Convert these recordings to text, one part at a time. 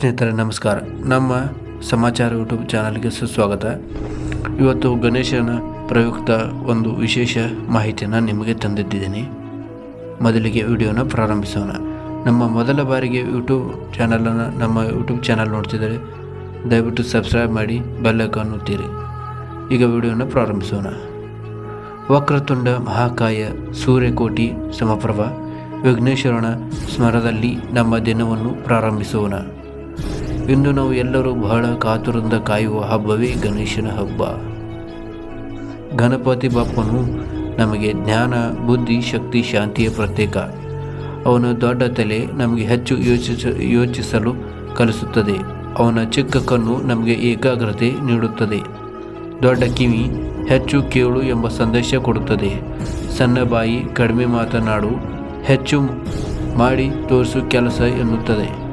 ಸ್ನೇಹಿತರೆ, ನಮಸ್ಕಾರ. ನಮ್ಮ ಸಮಾಚಾರ ಯೂಟ್ಯೂಬ್ ಚಾನಲ್ಗೆ ಸುಸ್ವಾಗತ. ಇವತ್ತು ಗಣೇಶನ ಪ್ರಯುಕ್ತ ಒಂದು ವಿಶೇಷ ಮಾಹಿತಿಯನ್ನು ನಿಮಗೆ ತಂದಿದ್ದೀನಿ ಮೊದಲಿಗೆ ವಿಡಿಯೋನ ಪ್ರಾರಂಭಿಸೋಣ. ನಮ್ಮ ಮೊದಲ ಬಾರಿಗೆ ಯೂಟ್ಯೂಬ್ ಚಾನಲನ್ನು, ನಮ್ಮ ಯೂಟ್ಯೂಬ್ ಚಾನಲ್ ನೋಡ್ತಿದ್ದರೆ, ದಯವಿಟ್ಟು ಸಬ್ಸ್ಕ್ರೈಬ್ ಮಾಡಿ ಬೆಲ್ಲೈಕನ್ ಒತ್ತಿರಿ. ಈಗ ವಿಡಿಯೋನ ಪ್ರಾರಂಭಿಸೋಣ. ವಕ್ರತುಂಡ ಮಹಾಕಾಯ ಸೂರ್ಯಕೋಟಿ ಸಮಪ್ರಭ ವಿಘ್ನೇಶ್ವರನ ಸ್ಮರದಲ್ಲಿ ನಮ್ಮ ದಿನವನ್ನು ಪ್ರಾರಂಭಿಸೋಣ. ಇಂದು ನಾವು ಎಲ್ಲರೂ ಬಹಳ ಕಾತುರದಿಂದ ಕಾಯುವ ಹಬ್ಬವೇ ಗಣೇಶನ ಹಬ್ಬ. ಗಣಪತಿ ಬಪ್ಪನು ನಮಗೆ ಜ್ಞಾನ, ಬುದ್ಧಿ, ಶಕ್ತಿ, ಶಾಂತಿಯ ಪ್ರತ್ಯೇಕ. ಅವನ ದೊಡ್ಡ ತಲೆ ನಮಗೆ ಹೆಚ್ಚು ಯೋಚಿಸ, ಯೋಚಿಸಲು ಕಲಿಸುತ್ತದೆ. ಅವನ ಚಿಕ್ಕ ಕಣ್ಣು ನಮಗೆ ಏಕಾಗ್ರತೆ ನೀಡುತ್ತದೆ. ದೊಡ್ಡ ಕಿವಿ ಹೆಚ್ಚು ಕೇಳು ಎಂಬ ಸಂದೇಶ ಕೊಡುತ್ತದೆ. ಸಣ್ಣ ಬಾಯಿ ಕಡಿಮೆ ಮಾತನಾಡು, ಹೆಚ್ಚು ಮಾಡಿ ತೋರಿಸು ಕೆಲಸ ಎನ್ನುತ್ತದೆ.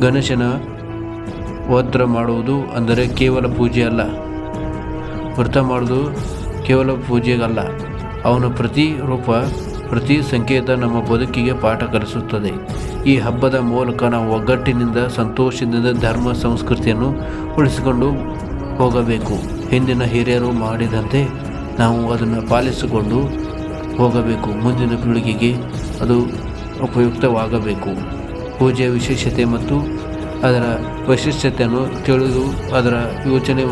ಗಣೇಶನ ವಸ್ತ್ರ ಮಾಡುವುದು ಅಂದರೆ ಕೇವಲ ಪೂಜೆ ಅಲ್ಲ. ವ್ರತ ಮಾಡುವುದು ಕೇವಲ ಪೂಜೆಗಲ್ಲ. ಅವನ ಪ್ರತಿ ರೂಪ, ಪ್ರತಿ ಸಂಕೇತ ನಮ್ಮ ಬದುಕಿಗೆ ಪಾಠ ಕಲಿಸುತ್ತದೆ. ಈ ಹಬ್ಬದ ಮೂಲಕ ನಾವು ಒಗ್ಗಟ್ಟಿನಿಂದ, ಸಂತೋಷದಿಂದ ಧರ್ಮ ಸಂಸ್ಕೃತಿಯನ್ನು ಉಳಿಸಿಕೊಂಡು ಹೋಗಬೇಕು. ಹಿಂದಿನ ಹಿರಿಯರು ಮಾಡಿದಂತೆ ನಾವು ಅದನ್ನು ಪಾಲಿಸಿಕೊಂಡು ಹೋಗಬೇಕು. ಮುಂದಿನ ಪೀಳಿಗೆಗೆ ಅದು ಉಪಯುಕ್ತವಾಗಬೇಕು. ಪೂಜೆಯ ವಿಶೇಷತೆ ಮತ್ತು ಅದರ ವೈಶಿಷ್ಟ್ಯತೆಯನ್ನು ತಿಳಿದು ಅದರ ಯೋಚನೆ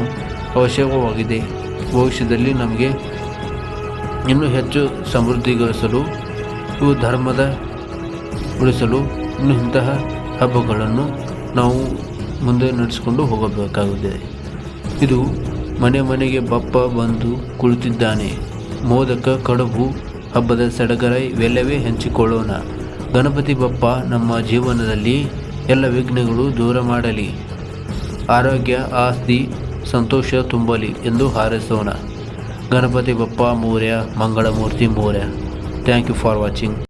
ಅವಶ್ಯಕವಾಗಿದೆ. ಭವಿಷ್ಯದಲ್ಲಿ ನಮಗೆ ಇನ್ನೂ ಹೆಚ್ಚು ಸಮೃದ್ಧಿಗೊಳಿಸಲು, ಇವು ಧರ್ಮದ ಉಳಿಸಲು ಇನ್ನು ಇಂತಹ ಹಬ್ಬಗಳನ್ನು ನಾವು ಮುಂದೆ ನಡೆಸಿಕೊಂಡು ಹೋಗಬೇಕಾಗಿದೆ ಇದು ಮನೆ ಮನೆಗೆ ಬಪ್ಪ ಬಂದು ಕುಳಿತಿದ್ದಾನೆ. ಮೋದಕ ಕಡುಬು ಹಬ್ಬದ ಸಡಗರ ಇವೆಲ್ಲವೇ ಹಂಚಿಕೊಳ್ಳೋಣ. ಗಣಪತಿ ಬಪ್ಪ ನಮ್ಮ ಜೀವನದಲ್ಲಿ ಎಲ್ಲ ವಿಘ್ನಗಳು ದೂರ ಮಾಡಲಿ. ಆರೋಗ್ಯ, ಆಸ್ತಿ, ಸಂತೋಷ ತುಂಬಲಿ ಎಂದು ಹಾರೈಸೋಣ. Ganapati Bappa Morya, Mangalamurti Morya. Thank you for watching